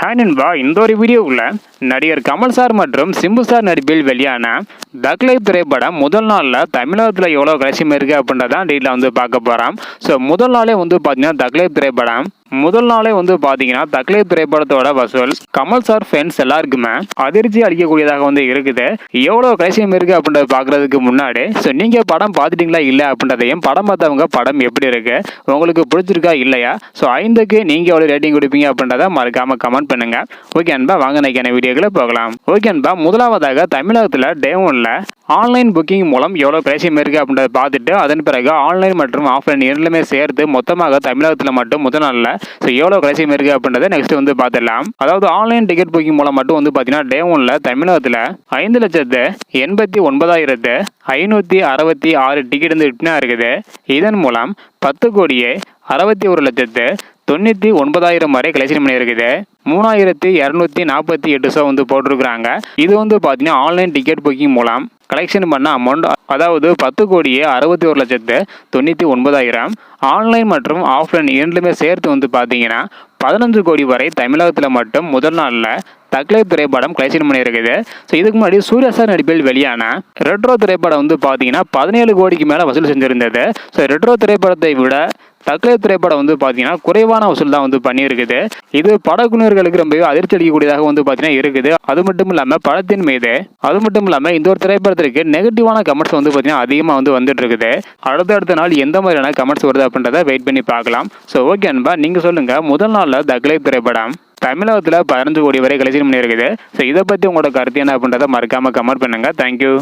ஹே நண்பா இந்த ஒரு வீடியோவில் நடிகர் கமல் சார் மற்றும் சிம்பு சார் நடிப்பில் வெளியான தக்லை திரைப்படம் முதல் நாளில் தமிழகத்தில் எவ்வளோ கலெக்ஷன் இருக்குது அப்படின்றதான் டீட்டில் வந்து பார்க்க போகிறோம் ஸோ முதல் நாளே வந்து பார்த்தீங்கன்னா தக்லை திரைப்படம் முதல் நாளே வந்து பார்த்தீங்கன்னா தக்லை திரைப்படத்தோட வசூல் கமல் சார் ஃபேன்ஸ் எல்லாருக்குமே அதிர்ச்சி அளிக்கக்கூடியதாக வந்து இருக்குது. எவ்வளோ கலெக்ஷன் இருக்குது அப்படின்றத பார்க்குறதுக்கு முன்னாடி ஸோ நீங்கள் படம் பார்த்துட்டீங்களா இல்லை அப்படின்றதையும் படம் பார்த்தவங்க படம் எப்படி இருக்கு உங்களுக்கு பிடிச்சிருக்கா இல்லையா ஸோ ஐந்துக்கு நீங்கள் எவ்வளோ ரேட்டிங் கொடுப்பீங்க அப்படின்றத மறக்காம கமெண்ட் பண்ணுங்க. ஓகே அன்பா வாங்க நைக்கான வீடியோக்களை போகலாம். ஓகே அன்பா முதலாவதாக தமிழகத்தில் டே ஒன்ல ஆன்லைன் புக்கிங் மூலம் எவ்வளோ கலெக்ஷன் இருக்குது அப்படின்றத பார்த்துட்டு அதன் பிறகு ஆன்லைன் மற்றும் ஆஃப்லைன் இரண்டுமே சேர்த்து மொத்தமாக தமிழகத்தில் மட்டும் முதல் நாளில் ஸோ எவ்வளோ கலெக்ஷன் இருக்குது அப்படின்றத நெக்ஸ்ட் வந்து பார்த்துடலாம். அதாவது ஆன்லைன் டிக்கெட் புக்கிங் மூலம் மட்டும் வந்து பார்த்தீங்கன்னா டே ஒன்ல தமிழகத்தில் ஐந்து லட்சத்து எண்பத்தி ஒன்பதாயிரத்து ஐநூற்றி அறுபத்தி ஆறு டிக்கெட் வந்து விற்பனை இருக்குது. இதன் மூலம் பத்து கோடியே அறுபத்தி ஒரு லட்சத்து தொண்ணூற்றி ஒன்பதாயிரம் வரை கலெக்ஷன் பண்ணியிருக்குது. மூணாயிரத்தி இரநூத்தி நாற்பத்தி எட்டு சோ வந்து போட்டிருக்கிறாங்க. இது வந்து பார்த்தீங்கன்னா ஆன்லைன் டிக்கெட் புக்கிங் மூலம் கலெக்ஷன் பண்ண அமௌண்ட் அதாவது பத்து கோடியே அறுபத்தி ஒரு லட்சத்து தொண்ணூற்றி ஒன்பதாயிரம். ஆன்லைன் மற்றும் ஆஃப்லைன் இரண்டுமே சேர்த்து வந்து பார்த்தீங்கன்னா பதினஞ்சு கோடி வரை தமிழகத்தில் மட்டும் முதல் நாளில் தக்லை திரைப்படம் கலெக்ஷன் பண்ணியிருக்குது. ஸோ இதுக்கு முன்னாடி சூர்யா சார் நடிப்பில் வெளியான ரெட்ரோ திரைப்படம் வந்து பார்த்தீங்கன்னா பதினேழு கோடிக்கு மேலே வசூல் செஞ்சுருந்தது. ஸோ ரெட்ரோ திரைப்படத்தை விட தக்லை திரைப்படம் வந்து பார்த்தீங்கன்னா குறைவான வசூல் தான் வந்து பண்ணியிருக்குது. இது படக்குழுர்களுக்கு ரொம்பவே அதிர்ச்சி அளிக்கக்கூடியதாக வந்து பார்த்தீங்கன்னா இருக்குது. அது மட்டும் இல்லாமல் படத்தின் மீது அது மட்டும் இல்லாமல் இந்த ஒரு திரைப்படத்திற்கு நெகட்டிவான கமெண்ட்ஸ் வந்து பார்த்தீங்கன்னா அதிகமாக வந்து வந்துட்டு இருக்குது அடுத்தடுத்த நாள் எந்த மாதிரியான கமெண்ட்ஸ் வருது அப்படின்றத வெயிட் பண்ணி பார்க்கலாம். ஸோ ஓகே அன்பா நீங்கள் சொல்லுங்கள் முதல் நாளில் தக்லை திரைப்படம் தமிழகத்தில் பதினஞ்சு கோடி வரை கலெக்ஷன் பண்ணியிருக்குது ஸோ இதை பற்றி உங்களோட கருத்து என்ன அப்படின்றத மறக்காமல் கமெண்ட் பண்ணுங்கள் தேங்க்யூ